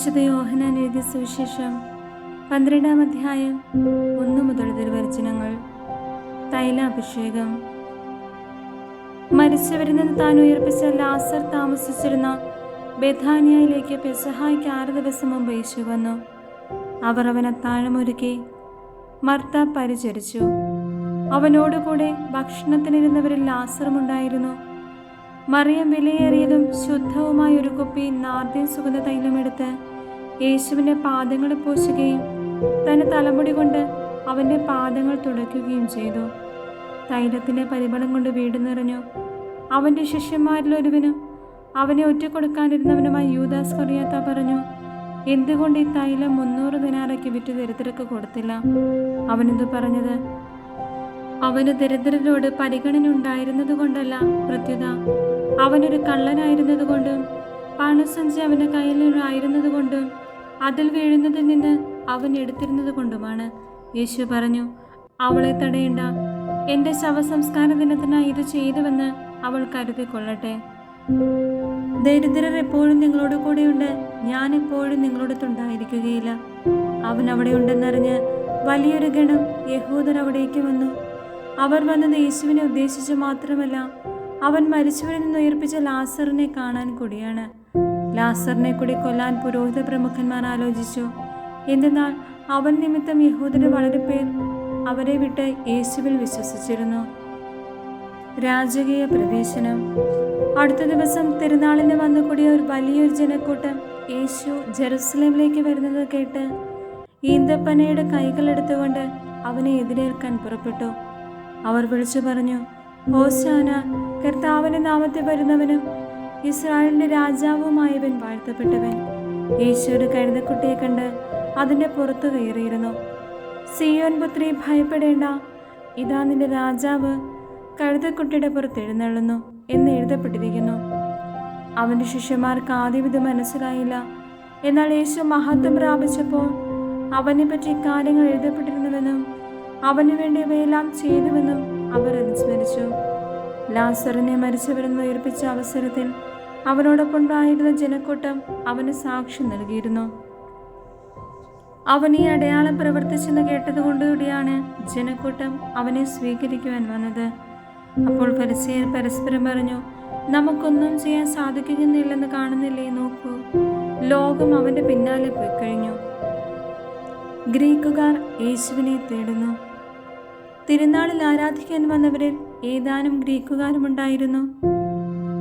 വിശുദ്ധ യോഹനാൻ എഴുതിയ സുവിശേഷം പന്ത്രണ്ടാം അധ്യായം ഒന്ന് മുതൽ തിരുവചനങ്ങൾ. തൈലാഭിഷേകം. മരിച്ചവരിൽ നിന്ന് താൻ ഉയർപ്പിച്ച ലാസർ താമസിച്ചിരുന്ന ബെഥാനിയയിലേക്ക് പെസഹായ്ക്ക് ആറ് ദിവസം മുമ്പ് യേശു വന്നു. അവർ അവനെ താഴമൊരുക്കി മർത്ത പരിചരിച്ചു. അവനോടുകൂടെ ഭക്ഷണത്തിനിരുന്നവരിൽ ലാസറുമുണ്ടായിരുന്നു. മറിയം വിലയേറിയതും ശുദ്ധവുമായ ഒരു കുപ്പി നാർദ്യം സുഗന്ധ തൈലമെടുത്ത് യേശുവിന്റെ പാദങ്ങൾ പൂശുകയും തന്റെ തലമുടി കൊണ്ട് അവന്റെ പാദങ്ങൾ തുടയ്ക്കുകയും ചെയ്തു. തൈലത്തിന്റെ പരിമളം കൊണ്ട് വീട് നിറഞ്ഞു. അവന്റെ ശിഷ്യന്മാരിൽ ഒരുവനും അവനെ ഒറ്റക്കൊടുക്കാനിരുന്നവനുമായി യൂദാസ് കൊറിയാത്ത പറഞ്ഞു എന്തുകൊണ്ട് ഈ തൈലം മുന്നൂറ് ദിനാറയ്ക്ക് വിറ്റ് ദരിദ്രർക്ക് കൊടുത്തില്ല? അവനെന്തു പറഞ്ഞത് അവന് ദരിദ്രരോട് പരിഗണന ഉണ്ടായിരുന്നത് കൊണ്ടല്ല പ്രത്യുത. അവനൊരു കള്ളനായിരുന്നതുകൊണ്ടും പണസഞ്ചി അവന്റെ കയ്യിലുണ്ടായിരുന്നത് കൊണ്ടും അതിൽ വീഴുന്നതിൽ നിന്ന് അവൻ എടുത്തിരുന്നത് കൊണ്ടുമാണ് യേശു പറഞ്ഞു അവളെ തടയേണ്ട. എന്റെ ശവസംസ്കാര ദിനത്തിനായി ഇത് ചെയ്തുവെന്ന് അവൾ കരുതിക്കൊള്ളട്ടെ. ദരിദ്രർ എപ്പോഴും നിങ്ങളോട് കൂടെയുണ്ട്. ഞാൻ എപ്പോഴും നിങ്ങളോടൊത്തുണ്ടായിരിക്കുകയില്ല അവൻ അവിടെ ഉണ്ടെന്നറിഞ്ഞ് വലിയൊരു ഗണം യഹൂദർ അവിടേക്ക് വന്നു. അവർ വന്നത് യേശുവിനെ ഉദ്ദേശിച്ച് മാത്രമല്ല അവൻ മരിച്ചവരിൽ നിന്ന് ഉയർപ്പിച്ച ലാസറിനെ കാണാൻ കൂടിയാണ്. ലാസറിനെ കൂടി കൊല്ലാൻ പുരോഹിത പ്രമുഖന്മാർ ആലോചിച്ചു. എന്തെന്നാൽ അവൻ നിമിത്തം യഹൂദന് വളരെ പേർ അവരെ വിട്ട് യേശുവിൽ വിശ്വസിച്ചിരുന്നു. രാജകീയ പ്രവേശനം. അടുത്ത ദിവസം തിരുനാളിന് വന്നുകൂടിയ ഒരു വലിയൊരു ജനക്കൂട്ടം യേശു ജെറുസലേമിലേക്ക് വരുന്നത് കേട്ട് ഈന്തപ്പനയുടെ കൈകളെടുത്തുകൊണ്ട് അവനെ എതിരേൽക്കാൻ പുറപ്പെട്ടു. അവർ വിളിച്ചു പറഞ്ഞു ഹോശാന കർത്താവിന്റെ നാമത്തിൽ വരുന്നവനും ഇസ്രായേലിന്റെ രാജാവുമായവൻ വാഴ്ത്തപ്പെട്ടവൻ. യേശു ഒരു കഴുതക്കുട്ടിയെ കണ്ട് അതിന്റെ പുറത്തു കയറിയിരുന്നു. സിയോൻ പുത്രി ഭയപ്പെടേണ്ട. ഇതാ നിന്റെ രാജാവ്. കഴുതക്കുട്ടിയുടെ പുറത്ത് എഴുന്നള്ളുന്നു എന്ന് എഴുതപ്പെട്ടിരിക്കുന്നു. അവന്റെ ശിഷ്യന്മാർക്ക് ആദ്യം ഇത് മനസ്സിലായില്ല. എന്നാൽ യേശു മഹത്വം പ്രാപിച്ചപ്പോൾ അവനെ പറ്റി കാര്യങ്ങൾ എഴുതപ്പെട്ടിരുന്നുവെന്നും അവനു വേണ്ടി ഇവയെല്ലാം ചെയ്തുവെന്നും അവർ അനുസ്മരിച്ചു ലാസറിനെ മരിച്ചവരെന്ന് ഉയർപ്പിച്ച അവസരത്തിൽ അവനോടൊപ്പമുണ്ടായിരുന്ന ജനക്കൂട്ടം അവന് സാക്ഷ്യം നൽകിയിരുന്നു. അവൻ ഈ അടയാളം പ്രവർത്തിച്ചെന്ന് കേട്ടതുകൊണ്ടുകൂടിയാണ് ജനക്കൂട്ടം അവനെ സ്വീകരിക്കുവാൻ വന്നത്. അപ്പോൾ പരിസയർ പരസ്പരം പറഞ്ഞു നമുക്കൊന്നും ചെയ്യാൻ സാധിക്കുന്നില്ലെന്ന് കാണുന്നില്ലേ നോക്കൂ. ലോകം അവന്റെ പിന്നാലെ പോയി കഴിഞ്ഞു ഗ്രീക്കുകാർ യേശുവിനെ തേടുന്നു. തിരുനാളിൽ ആരാധിക്കാൻ വന്നവരിൽ ഏതാനും ഗ്രീക്കുകാരുമുണ്ടായിരുന്നു.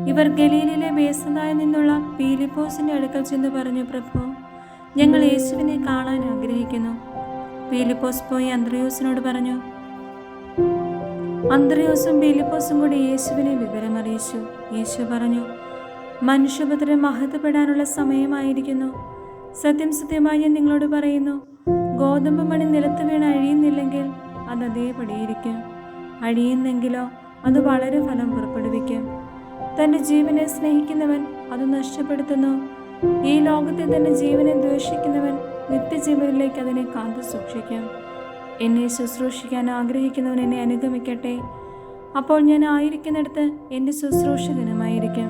ഇവർ ഗലീലിലെ ബേസനായി നിന്നുള്ള പീലിപ്പോസിന്റെ അടുക്കൽ ചെന്ന് പറഞ്ഞു പ്രഭു ഞങ്ങൾ യേശുവിനെ കാണാൻ ആഗ്രഹിക്കുന്നു. പീലിപ്പോസ് പോയി അന്ത്രയോസിനോട് പറഞ്ഞു അന്ത്രയോസും പീലിപ്പോസും കൂടി യേശുവിനെ വിവരമറിയിച്ചു യേശു പറഞ്ഞു മനുഷ്യപുത്രൻ മഹത്വപ്പെടാനുള്ള സമയമായിരിക്കുന്നു. സത്യം സത്യമായി ഞാൻ നിങ്ങളോട് പറയുന്നു ഗോതമ്പ് മണി നിലത്ത് വീണ് അഴിയുന്നില്ലെങ്കിൽ അത് അതേപടിയിരിക്കും. അഴിയുന്നെങ്കിലോ അത് വളരെ ഫലം പുറപ്പെടുവിക്കും. തന്റെ ജീവനെ സ്നേഹിക്കുന്നവൻ അത് നഷ്ടപ്പെടുത്തുന്നു. ഈ ലോകത്തെ തന്റെ ജീവനെ ദ്വേഷിക്കുന്നവൻ നിത്യജീവനിലേക്ക് അതിനെ കാത്തു സൂക്ഷിക്കും. എന്നെ ശുശ്രൂഷിക്കാൻ ആഗ്രഹിക്കുന്നവൻ എന്നെ അനുഗമിക്കട്ടെ. അപ്പോൾ ഞാൻ ആയിരിക്കുന്നിടത്ത് എന്റെ ശുശ്രൂഷകനുമായിരിക്കും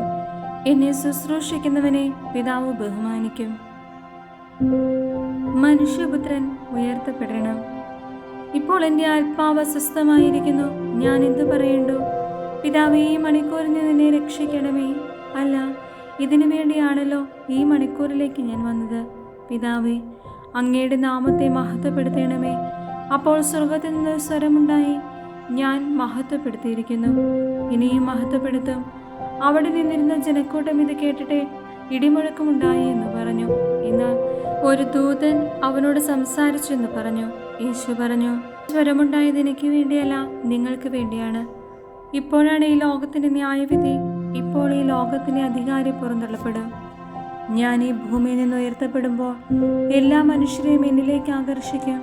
എന്നെ ശുശ്രൂഷിക്കുന്നവനെ പിതാവ് ബഹുമാനിക്കും. മനുഷ്യപുത്രൻ ഉയർത്തപ്പെടണം. ഇപ്പോൾ എന്റെ ആത്മാവ് അസ്വസ്ഥമായിരിക്കുന്നു. ഞാൻ എന്തു പറയണ്ടു? പിതാവേ ഈ മണിക്കൂറിൽ നിന്നെ രക്ഷിക്കണമേ. അല്ല ഇതിനു വേണ്ടിയാണല്ലോ ഈ മണിക്കൂറിലേക്ക് ഞാൻ വന്നത്. പിതാവേ അങ്ങയുടെ നാമത്തെ മഹത്വപ്പെടുത്തണമേ. അപ്പോൾ സ്വർഗത്തിൽ നിന്ന് സ്വരമുണ്ടായി ഞാൻ മഹത്വപ്പെടുത്തിയിരിക്കുന്നു. ഇനിയും മഹത്വപ്പെടുത്തും. അവിടെ നിന്നിരുന്ന ജനക്കൂട്ടം ഇത് കേട്ടിട്ട് ഇടിമുഴക്കമുണ്ടായി എന്ന് പറഞ്ഞു. എന്നാൽ ഒരു ദൂതൻ അവനോട് സംസാരിച്ചു എന്ന് പറഞ്ഞു. യേശു പറഞ്ഞു സ്വരമുണ്ടായത് എനിക്ക് വേണ്ടിയല്ല നിങ്ങൾക്ക് വേണ്ടിയാണ്. ഇപ്പോഴാണ് ഈ ലോകത്തിന്റെ ന്യായവിധി. ഇപ്പോൾ ഈ ലോകത്തിന്റെ അധികാരി പുറന്തള്ളപ്പെടും. ഞാൻ ഈ ഭൂമിയിൽ നിന്ന് ഉയർത്തപ്പെടുമ്പോൾ എല്ലാ മനുഷ്യരെയും എന്നിലേക്ക് ആകർഷിക്കും.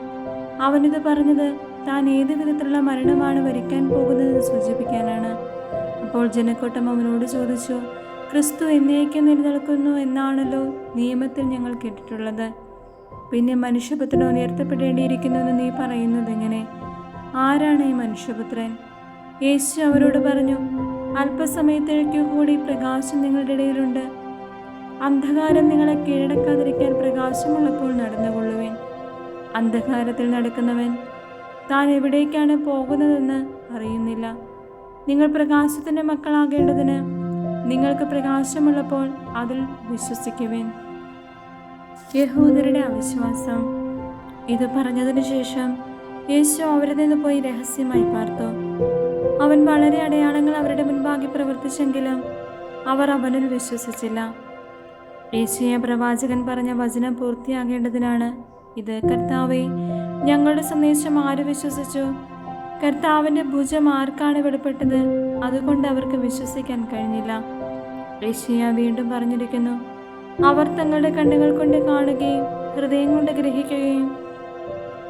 അവനിത് പറഞ്ഞത് താൻ ഏത് വിധത്തിലുള്ള മരണമാണ് വരിക്കാൻ പോകുന്നതെന്ന് സൂചിപ്പിക്കാനാണ്. അപ്പോൾ ജനക്കൂട്ടം അവനോട് ചോദിച്ചു ക്രിസ്തു എന്നേക്കും നിലനിൽക്കുന്നു എന്നാണല്ലോ നിയമത്തിൽ ഞങ്ങൾ കേട്ടിട്ടുള്ളത്. പിന്നെ മനുഷ്യപുത്രൻ ഉയർത്തപ്പെടേണ്ടിയിരിക്കുന്നു എന്ന് നീ പറയുന്നത് എങ്ങനെ? ആരാണ് ഈ മനുഷ്യപുത്രൻ? യേശു അവരോട് പറഞ്ഞു അല്പസമയത്തേക്കു കൂടി പ്രകാശം നിങ്ങളുടെ ഇടയിലുണ്ട്. അന്ധകാരം നിങ്ങളെ കീഴടക്കാതിരിക്കാൻ പ്രകാശമുള്ളപ്പോൾ നടന്നുകൊള്ളുവേൻ. അന്ധകാരത്തിൽ നടക്കുന്നവൻ താൻ എവിടേക്കാണ് പോകുന്നതെന്ന് അറിയുന്നില്ല. നിങ്ങൾ പ്രകാശത്തിന്റെ മക്കളാകേണ്ടതിന് നിങ്ങൾക്ക് പ്രകാശമുള്ളപ്പോൾ അതിൽ വിശ്വസിക്കുവേൻ. യഹൂദരുടെ അവിശ്വാസം. ഇത് പറഞ്ഞതിനു ശേഷം യേശു അവരിൽ നിന്ന് പോയി രഹസ്യമായി പാർത്തു. അവൻ വളരെ അടയാളങ്ങൾ അവരുടെ മുൻപാകെ പ്രവർത്തിച്ചെങ്കിലും അവർ അവനിൽ വിശ്വസിച്ചില്ല. യേശുയ പ്രവാചകൻ പറഞ്ഞ വചനം പൂർത്തിയാകേണ്ടതിനാണ് ഇത്. കർത്താവെ ഞങ്ങളുടെ സന്ദേശം ആര് വിശ്വസിച്ചു? കർത്താവിന്റെ ഭുജം ആർക്കാണ് വെളിപ്പെട്ടത്? അതുകൊണ്ട് അവർക്ക് വിശ്വസിക്കാൻ കഴിഞ്ഞില്ല. യേശുയ വീണ്ടും പറഞ്ഞിരിക്കുന്നു അവർ തങ്ങളുടെ കണ്ണുകൾ കൊണ്ട് കാണുകയും ഹൃദയം കൊണ്ട് ഗ്രഹിക്കുകയും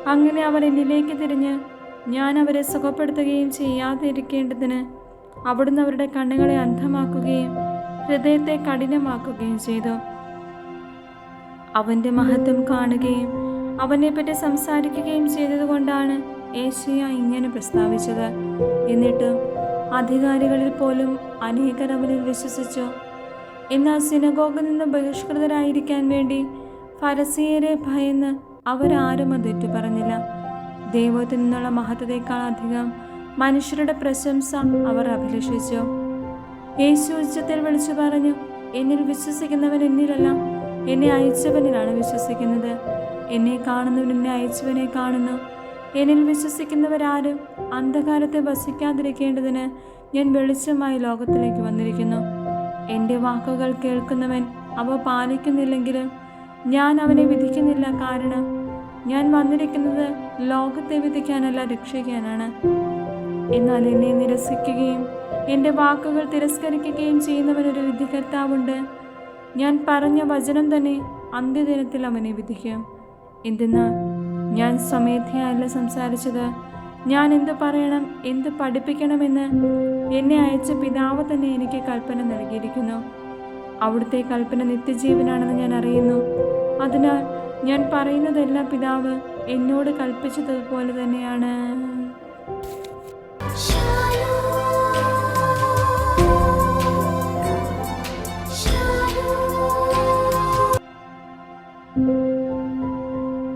അങ്ങനെ അവർ എന്നിലേക്ക് തിരിഞ്ഞ് ഞാൻ അവരെ സുഖപ്പെടുത്തുകയും ചെയ്യാതിരിക്കേണ്ടതിന് അവിടുന്ന് അവരുടെ കണ്ണുകളെ അന്ധമാക്കുകയും ഹൃദയത്തെ കഠിനമാക്കുകയും ചെയ്തു. അവന്റെ മഹത്വം കാണുകയും അവനെപ്പറ്റി സംസാരിക്കുകയും ചെയ്തതുകൊണ്ടാണ് ഏഷ്യ ഇങ്ങനെ പ്രസ്താവിച്ചത്. എന്നിട്ടും അധികാരികളിൽ പോലും അനേകർ അവനിൽ വിശ്വസിച്ചു. എന്നാൽ സിനഗോഗിൽ നിന്ന് ബഹിഷ്കൃതരായിരിക്കാൻ വേണ്ടി ഫരസീയരെ ഭയന്ന് അവരാരും അത് പറഞ്ഞില്ല ദൈവത്തിൽ നിന്നുള്ള മഹത്വത്തെക്കാൾ അധികം മനുഷ്യരുടെ പ്രശംസ അവർ അഭിലഷിച്ചു. യേശു ഉച്ചത്തിൽ വിളിച്ചു പറഞ്ഞു എന്നിൽ വിശ്വസിക്കുന്നവൻ എന്നിലല്ല. എന്നെ അയച്ചവനിലാണ് വിശ്വസിക്കുന്നത്. എന്നെ കാണുന്നവൻ എന്നെ അയച്ചവനെ കാണുന്നു. എന്നിൽ വിശ്വസിക്കുന്നവരാരും അന്ധകാരത്തെ വസിക്കാതിരിക്കേണ്ടതിന് ഞാൻ വെളിച്ചമായി ലോകത്തിലേക്ക് വന്നിരിക്കുന്നു. എന്റെ വാക്കുകൾ കേൾക്കുന്നവൻ അവ പാലിക്കുന്നില്ലെങ്കിലും ഞാൻ അവനെ വിധിക്കുന്നില്ല. കാരണം ഞാൻ വന്നിരിക്കുന്നത് ലോകത്തെ വിധിക്കാനല്ല രക്ഷിക്കാനാണ്. എന്നാൽ എന്നെ നിരസിക്കുകയും എന്റെ വാക്കുകൾ തിരസ്കരിക്കുകയും ചെയ്യുന്നവനൊരു വിധികർത്താവുണ്ട്. ഞാൻ പറഞ്ഞ വചനം തന്നെ അന്ത്യദിനത്തിൽ അവനെ വിധിക്കും. എന്തെന്നാൽ ഞാൻ സ്വമേധയല്ല സംസാരിച്ചത്. ഞാൻ എന്ത് പറയണം എന്ത് പഠിപ്പിക്കണമെന്ന് എന്നെ അയച്ച പിതാവ് തന്നെ എനിക്ക് കൽപ്പന നൽകിയിരിക്കുന്നു. അവിടുത്തെ കൽപ്പന നിത്യജീവനാണെന്ന് ഞാൻ അറിയുന്നു. അതിനാൽ ഞാൻ പറയുന്നതെല്ലാം പിതാവ് എന്നോട് കൽപ്പിച്ചതുപോലെ തന്നെയാണ്.